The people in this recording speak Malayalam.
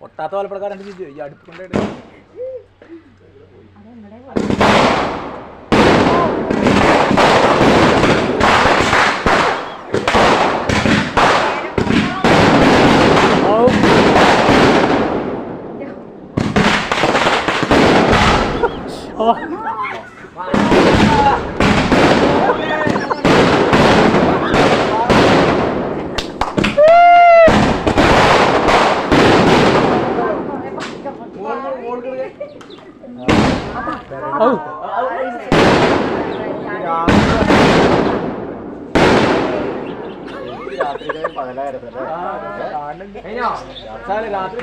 പൊട്ടാത്ത വലപ്പടക്കാരൻ ചോദിച്ചു ഈ അടുപ്പ് കൊണ്ടായിട്ട് രാത്രി